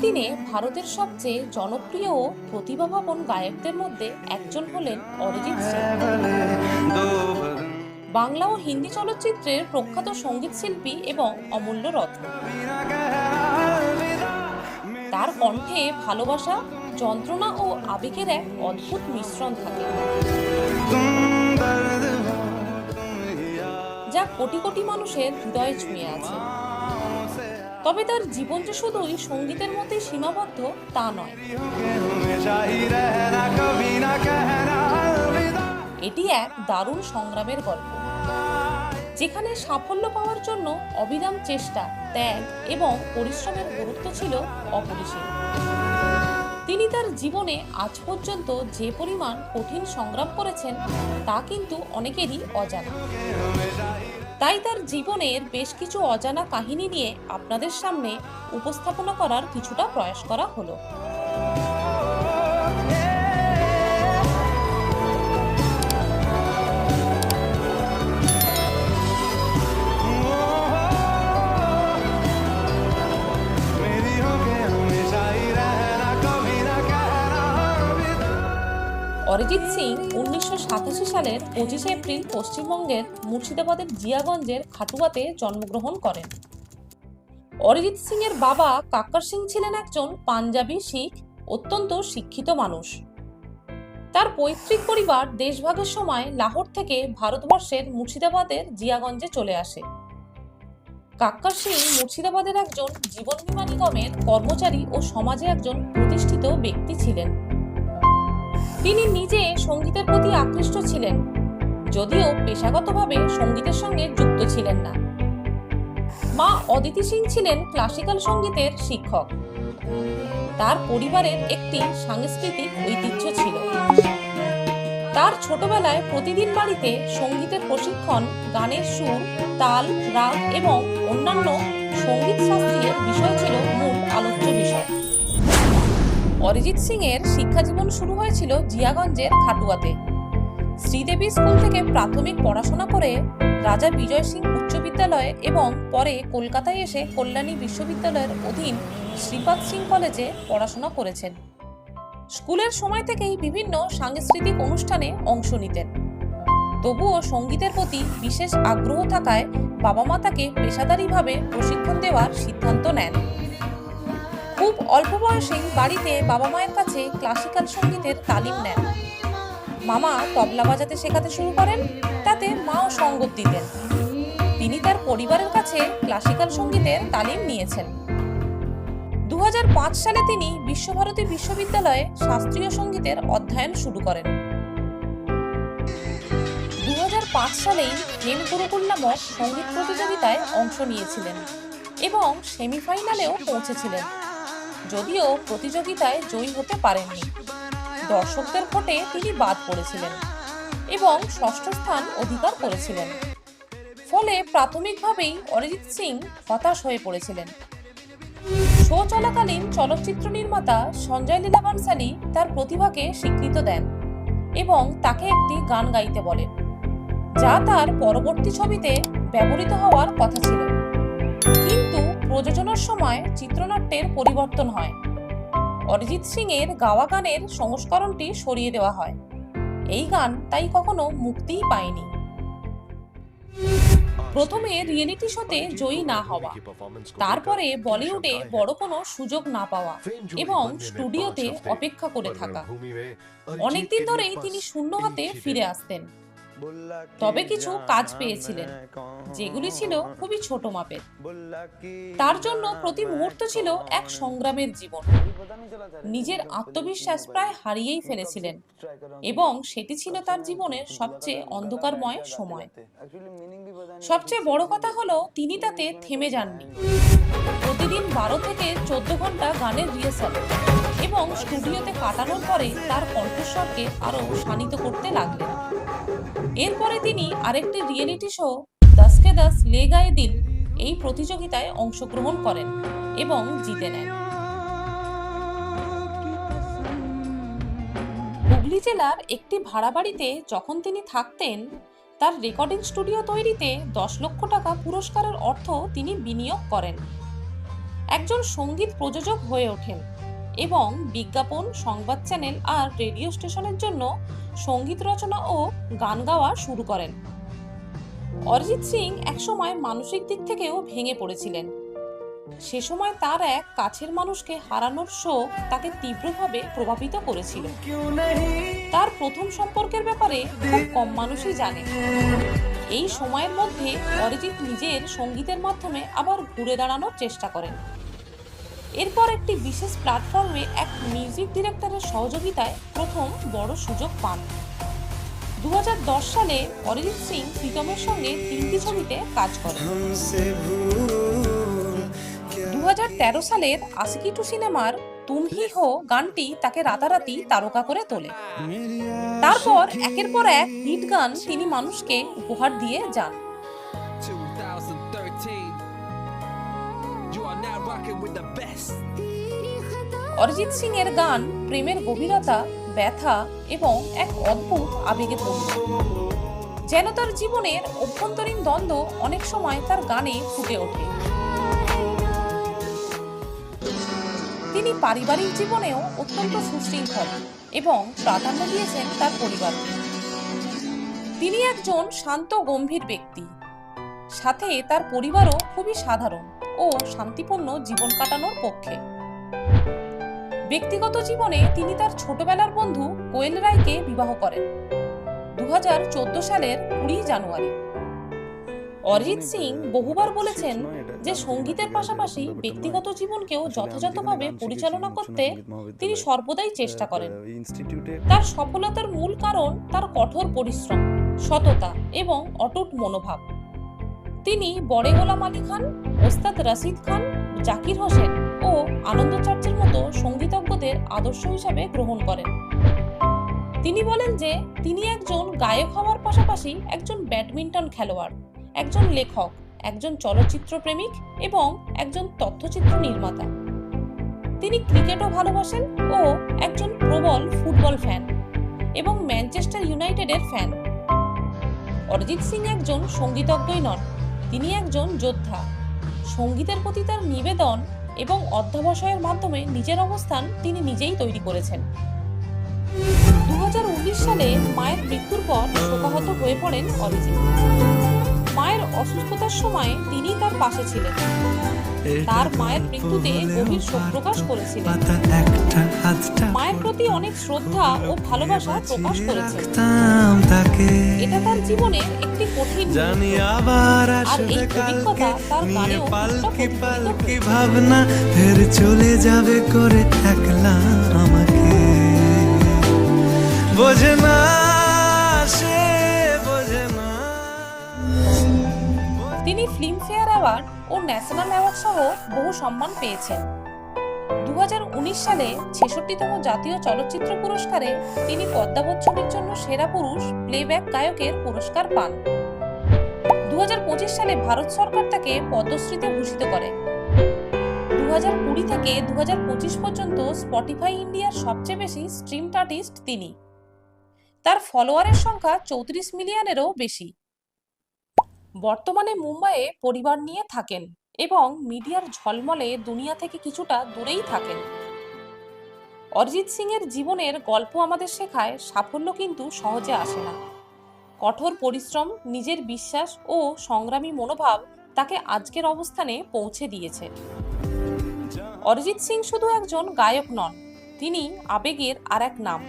দিনে ভারতের সবচেয়ে জনপ্রিয় ও প্রতিভাবান গায়কদের মধ্যে একজন হলেন অরিজিৎ সিং। বাংলা ও হিন্দি চলচ্চিত্রের প্রখ্যাত সংগীত শিল্পী এবং অমূল্য রত্ন। তার কণ্ঠে ভালোবাসা, যন্ত্রণা ও আবেগের এক অদ্ভুত মিশ্রণ থাকে। যা কোটি কোটি মানুষের হৃদয়ে ছুঁয়ে আছে। তবে তার জীবন যে শুধুই সঙ্গীতের মধ্যে সীমাবদ্ধ, তা নয়। এটি এক দারুণ সংগ্রামের গল্প, যেখানে সাফল্য পাওয়ার জন্য অবিরাম চেষ্টা, ত্যাগ এবং পরিশ্রমের গুরুত্ব ছিল অপরিসীম। তিনি তার জীবনে আজ পর্যন্ত যে পরিমাণ কঠিন সংগ্রাম করেছেন, তা কিন্তু অনেকেরই অজানা। তাই তার জীবনের বেশ কিছু অজানা কাহিনী নিয়ে আপনাদের সামনে উপস্থাপনা করার কিছুটা প্রয়াস করা হলো। অরিজিৎ সিং উনিশশো সাতাশি সালের পঁচিশে এপ্রিল পশ্চিমবঙ্গের মুর্শিদাবাদের জিয়াগঞ্জের খাটুয়াতে জন্মগ্রহণ করেন। অরিজিৎ সিং এর বাবা কাক্কর সিং ছিলেন একজন পাঞ্জাবি শিখ, অত্যন্ত শিক্ষিত মানুষ। তার পৈতৃক পরিবার দেশভাগের সময় লাহোর থেকে ভারতবর্ষের মুর্শিদাবাদের জিয়াগঞ্জে চলে আসে। কাক্কর সিং মুর্শিদাবাদের একজন জীবন বীমা নিগমের কর্মচারী ও সমাজে একজন প্রতিষ্ঠিত ব্যক্তি ছিলেন। তিনি নিজে সঙ্গীতের প্রতি আকৃষ্ট ছিলেন, যদিও পেশাগতভাবে সঙ্গীতের সঙ্গে যুক্ত ছিলেন না। মা অদিতি সিং ছিলেন ক্লাসিক্যাল সঙ্গীতের শিক্ষক। তার পরিবারের একটি সাংস্কৃতিক ঐতিহ্য ছিল। তার ছোটবেলায় প্রতিদিন বাড়িতে সঙ্গীতের প্রশিক্ষণ, গানের সুর, তাল, রাগ এবং অন্যান্য সংগীত শাস্ত্রীয় বিষয় ছিল মূল আলোচ্য বিষয়। অরিজিৎ সিং এর শিক্ষা জীবন শুরু হয়েছিল জিয়াগঞ্জের খাটুয়াতে। শ্রীদেবী স্কুল থেকে প্রাথমিক পড়াশোনা করে রাজা বিজয় সিং উচ্চ বিদ্যালয়ে এবং পরে কলকাতায় এসে কল্যাণী বিশ্ববিদ্যালয়ের অধীন শ্রীপাদ সিং কলেজে পড়াশোনা করেছেন। স্কুলের সময় থেকেই বিভিন্ন সাংস্কৃতিক অনুষ্ঠানে অংশ নিতেন। তবুও সঙ্গীতের প্রতি বিশেষ আগ্রহ থাকায় বাবা মা তাকে পেশাদারিভাবে প্রশিক্ষণ দেওয়ার সিদ্ধান্ত নেন। খুব অল্প বয়সেই বাড়িতে বাবা মায়ের কাছে ক্লাসিক্যাল সঙ্গীতের তালিম নেন। মামা তবলা বাজাতে শেখাতে শুরু করেন, তাতে মাও সঙ্গত দিতেন। তিনি তার পরিবারের কাছে ক্লাসিক্যাল সঙ্গীতের তালিম নিয়েছেন। দু হাজার পাঁচ সালে তিনি বিশ্বভারতী বিশ্ববিদ্যালয়ে শাস্ত্রীয় সঙ্গীতের অধ্যয়ন শুরু করেন। দু হাজার পাঁচ সালেই প্রেম গুরুকুল নামক সংগীত প্রতিযোগিতায় অংশ নিয়েছিলেন এবং সেমিফাইনালেও পৌঁছেছিলেন। যদিও প্রতিযোগিতায় জয়ী হতে পারেননি। দর্শকদের ভোটে তিনি বাদ পড়েছিলেন এবং ষষ্ঠ স্থান অধিকার করেছিলেন। ফলে প্রাথমিকভাবেই অরিজিৎ সিং হতাশ হয়ে পড়েছিলেন। শো চলাকালীন চলচ্চিত্র নির্মাতা সঞ্জয় লীলা বানসালি তার প্রতিভাকে স্বীকৃত দেন এবং তাকে একটি গান গাইতে বলেন, যা তার পরবর্তী ছবিতে ব্যবহৃত হওয়ার কথা ছিল। প্রযোজনার সময় চিত্রনাট্যের পরিবর্তন হয়। অরিজিৎ সিং এর গাওয়া গানের সংস্করণটি সরিয়ে দেওয়া হয়। এই গান তাই কখনো মুক্তিই পায়নি। প্রথমে রিয়েলিটি শোতে জয়ী না হওয়া, তারপরে বলিউডে বড় কোনো সুযোগ না পাওয়া এবং স্টুডিওতে অপেক্ষা করে থাকা। অনেকদিন ধরেই তিনি শূন্য হাতে ফিরে আসতেন। তবে কিছু কাজ পেয়েছিলেন, যেগুলি ছিল খুবই ছোট মাপের। তার জন্য প্রতি মুহূর্ত ছিল এক সংগ্রামের জীবন। নিজের আত্মবিশ্বাস প্রায় হারিয়েই ফেলেছিলেন, এবং সেটি ছিল তার জীবনের সবচেয়ে অন্ধকারময় সময়। সবচেয়ে বড় কথা হলো, তিনি তাতে থেমে যাননি। প্রতিদিন বারো থেকে চোদ্দ ঘণ্টা গানের রিহার্সাল এবং স্টুডিওতে কাটানোর পরে তার কণ্ঠস্বরকে আরও শানিত করতে লাগলেন। এরপরে তিনি আরেকটি রিয়েলিটি শো দসকে দাস লে গায়ে দিল। এই প্রতিযোগিতায় অংশগ্রহণ করেন এবং জিতে নেন। হুগলি জেলার একটি ভাড়া বাড়িতে যখন তিনি থাকতেন, তার রেকর্ডিং স্টুডিও তৈরিতে দশ লক্ষ টাকা পুরস্কারের অর্থ তিনি বিনিয়োগ করেন। একজন সংগীত প্রযোজক হয়ে ওঠেন। এবং বিজ্ঞাপন, সংবাদ চ্যানেল আর রেডিও স্টেশনের জন্য সংগীত রচনা ও গান গাওয়া শুরু করেন। অরিজিৎ সিং একসময় মানসিক দিক থেকেও ভেঙে পড়েছিলেন। সে সময় তার এক কাছের মানুষকে হারানোর শোক তাকে তীব্রভাবে প্রভাবিত করেছিল। তার প্রথম সম্পর্কের ব্যাপারে খুব কম মানুষই জানে। এই সময়ের মধ্যে অরিজিৎ নিজের সঙ্গীতের মাধ্যমে আবার ঘুরে দাঁড়ানোর চেষ্টা করেন। এরপর একটি বিশেষ প্ল্যাটফর্মে এক মিউজিক ডিরেক্টরের সহযোগিতায় প্রথম বড় সুযোগ পান। দু হাজার দশ সালে অরিজিৎ সিং প্রীতমের সঙ্গে তিনটি ছবিতে কাজ করেন। দু হাজার তেরো সালের আশিকি টু সিনেমার তুম হি হো গানটি তাকে রাতারাতি তারকা করে তোলে। তারপর একের পর এক হিট গান তিনি মানুষকে উপহার দিয়ে যান। অরিজিৎ সিং এর গান, প্রেমের গভীরতা, ব্যথা এবং এক অদ্ভুত আবেগে পূর্ণ যেন তার জীবনের অভ্যন্তরীণ দ্বন্দ্ব অনেক সময় তার গানে ফুটে ওঠে। তিনি পারিবারিক জীবনেও অত্যন্ত সুশৃঙ্খল এবং প্রাধান্য দিয়েছেন তার পরিবারকে। তিনি একজন শান্ত, গম্ভীর ব্যক্তি। সাথে তার পরিবারও খুবই সাধারণ ও শান্তিপূর্ণ জীবন কাটানোর পক্ষে। ব্যক্তিগত জীবনে তিনি তার ছোটবেলার বন্ধু কোয়েল রায়কে বিবাহ করেন। দু হাজার চোদ্দ সালের কুড়ি জানুয়ারি। অরিজিৎ সিং বহুবার বলেছেন যে সঙ্গীতের পাশাপাশি ব্যক্তিগত জীবনকেও যথাযথভাবে পরিচালনা করতে তিনি সর্বদাই চেষ্টা করেন। তার সফলতার মূল কারণ তার কঠোর পরিশ্রম সততা এবং অটুট মনোভাব। তিনি বড়ে গোলাম আলী খান ওস্তাদ রশিদ খান জাকির হোসেন ও আনন্দ চার্চের মতো সঙ্গীতজ্ঞদের আদর্শ হিসাবে গ্রহণ করেন। তিনি বলেন যে, তিনি একজন গায়ক হওয়ার পাশাপাশি একজন ব্যাডমিন্টন খেলোয়াড়, একজন লেখক, একজন চলচ্চিত্র প্রেমিক এবং একজন তথ্যচিত্র নির্মাতা। তিনি ক্রিকেটও ভালোবাসেন ও একজন প্রবল ফুটবল ফ্যান এবং ম্যানচেস্টার ইউনাইটেডের ফ্যান। অরিজিৎ সিং একজন সঙ্গীতজ্ঞই নন, তিনি একজন যোদ্ধা। সঙ্গীতের প্রতি তার নিবেদন এবং অধ্যবসায়ের মাধ্যমে নিজের অবস্থান তিনি নিজেই তৈরি করেছেন। দু হাজার উনিশ সালে মায়ের মৃত্যুর পর শোকাহত হয়ে পড়েন অরিজিৎ। মায়ের অসুস্থতার সময় তিনি তার পাশে ছিলেন। তার মায়ের মৃত্যুতে গভীর শোক প্রকাশ করেছিলেন। মায়ের প্রতি অনেক শ্রদ্ধা ও ভালোবাসা প্রকাশ করেছেন। তাকে। এটা তার জীবনের একটি কঠিন জানি আবার আর এই অভিজ্ঞতা কালকে তার পালকি ভাবনা ফের চলে যাবে করে একলা আমাকে। বোঝে না ফিল্মফেয়ার অ্যাওয়ার্ড ও ন্যাশনাল অ্যাওয়ার্ড সহ বহু সম্মান পেয়েছেন। দু হাজার উনিশ সালে ছেষট্টিতম জাতীয় চলচ্চিত্র পুরস্কারে তিনি পদ্মাবত ছবির জন্য সেরা পুরুষ প্লেব্যাক গায়কের পুরস্কার পান। দু হাজার পঁচিশ সালে ভারত সরকার তাকে পদ্মশ্রীতে ভূষিত করে। দু কুড়ি থেকে দু হাজার পঁচিশ পর্যন্ত স্পটিফাই ইন্ডিয়ার সবচেয়ে বেশি স্ট্রিমড আর্টিস্ট তিনি। তার ফলোয়ারের সংখ্যা চৌত্রিশ মিলিয়নেরও বেশি। বর্তমানে মুম্বাইয়ে পরিবার নিয়ে থাকেন এবং মিডিয়ার ঝলমলে দুনিয়া থেকে কিছুটা দূরেই থাকেন। অরিজিৎ সিং এর জীবনের গল্প আমাদের শেখায় সাফল্য কিন্তু সহজে আসে না। কঠোর পরিশ্রম, নিজের বিশ্বাস ও সংগ্রামী মনোভাব তাকে আজকের অবস্থানে পৌঁছে দিয়েছে। অরিজিৎ সিং শুধু একজন গায়ক নন, তিনি আবেগের আর এক নাম।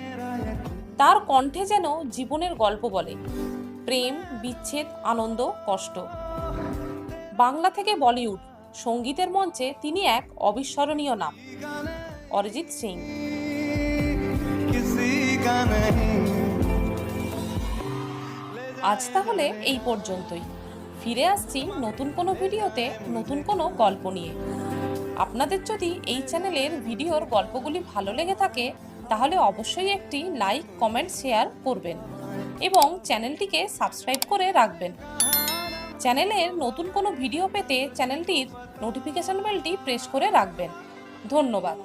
তার কণ্ঠে যেন জীবনের গল্প বলে। প্রেম, বিচ্ছেদ, আনন্দ, কষ্ট। বাংলা থেকে বলিউড, সঙ্গীতের মঞ্চে তিনি এক অবিস্মরণীয় নাম, অরিজিৎ সিং। আজ তাহলে এই পর্যন্তই। ফিরে আসছি নতুন কোনো ভিডিওতে, নতুন কোনো গল্প নিয়ে। আপনাদের যদি এই চ্যানেলের ভিডিওর গল্পগুলি ভালো লেগে থাকে, তাহলে অবশ্যই একটি লাইক, কমেন্ট, শেয়ার করবেন। এবং চ্যানেলটিকে সাবস্ক্রাইব করে রাখবেন। চ্যানেলের নতুন কোনো ভিডিও পেতে চ্যানেলটির নোটিফিকেশান বেলটি প্রেস করে রাখবেন। ধন্যবাদ।